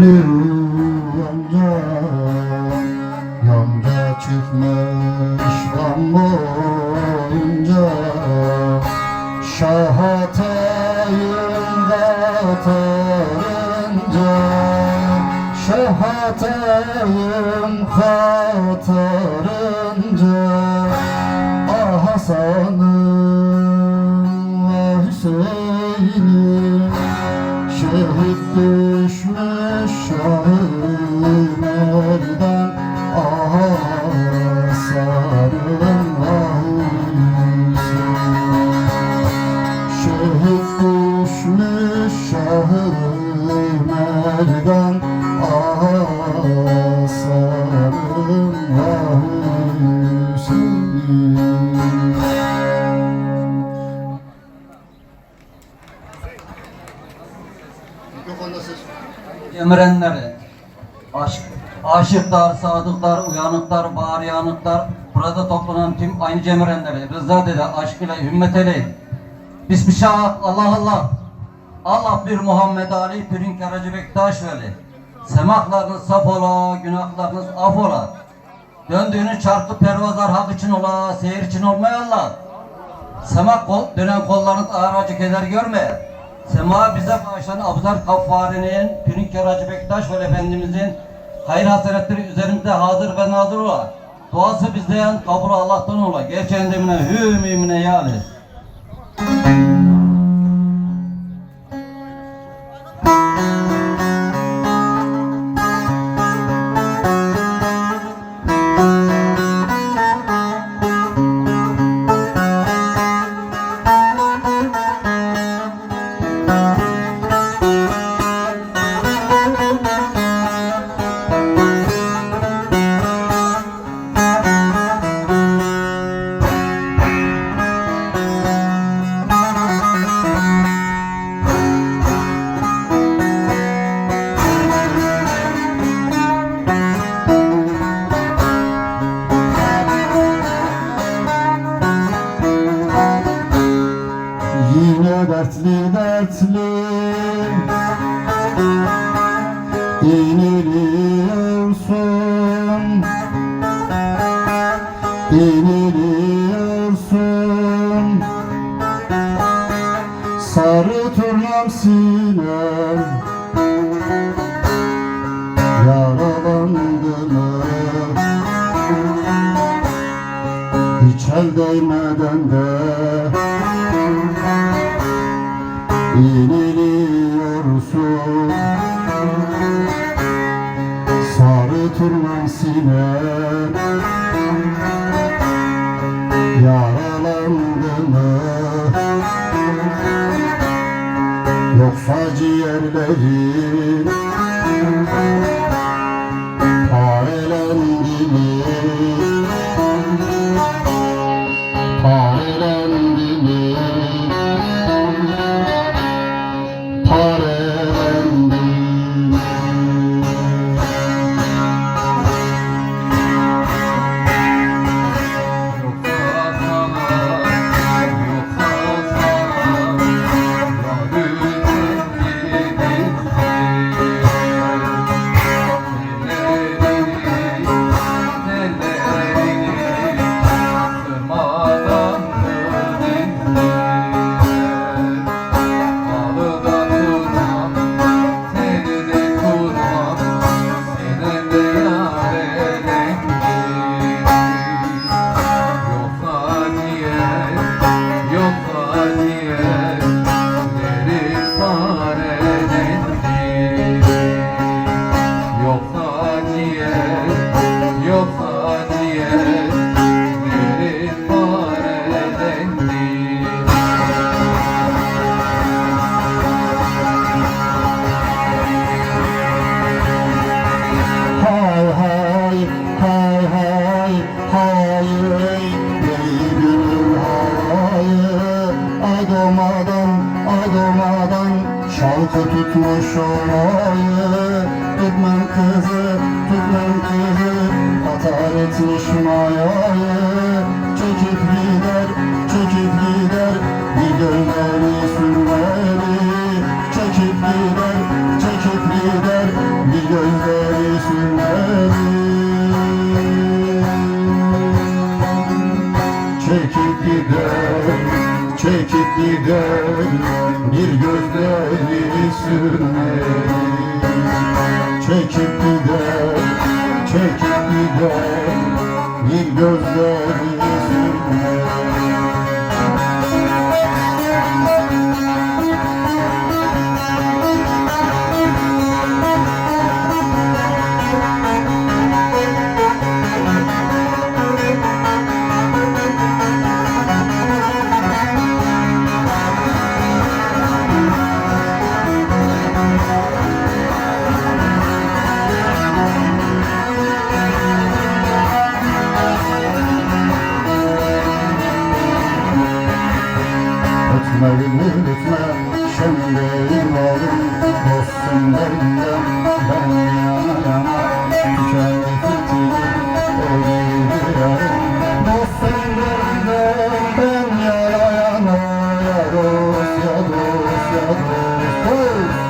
Yonca, yonca çıkmış gam boyunca Şahatayım katırınca Şahatayım katırınca Ah Hasan'ım düşmüş şahitlerden Ah Hasan'ım ah Hüseyin'im Şehit düşmüş şahitlerden Ah Hasan'ım ah Emrenleri, aşk, aşıklar, sadıklar, uyanıklar, bağıryanıklar, burada toplanan tüm aynı cemrenleri, rıza dede, aşk ile, hümmet eyleyin. Bismillah, Allah Allah. Allah bir Muhammed Ali, Pirin Karacı Bektaş Veli. Semaklarınız saf ola, günahlarınız af ola. Döndüğünüz çarkı pervazlar hak için ola, seyir için olmaya Allah. Sema kol, dönen kollarınız ağır acı keder görme. Sema bize bağışlayan Abzar Kaffari'nin, Pünikör Hacı Bektaş ve Efendimizin hayır hasenetleri üzerimizde hazır ve nazır ola. Duası bizden kabul Allah'tan ola. Gerçeğinde mine hü mümine yani. İniliyorsun İniliyorsun Sarı turnam sinem Yaralandı mı Hiç el değmeden de İniliyorsun sinem Yaralandı mı Yoksa ciğerlerin Şalkı tutmuş olayı Tutmam kızı tutmam kızı. Atar etmiş mayayı Çekip gider çekip gider. Bir gönderli sürmeli beni sürmeyi. Çekip gider, çekip gider Bir gözleri Şembeğim oğlum Dostum derinden Ben yana yana Tükendi fitilim Ölüydü yarım Dostum Ben ya dost Hey!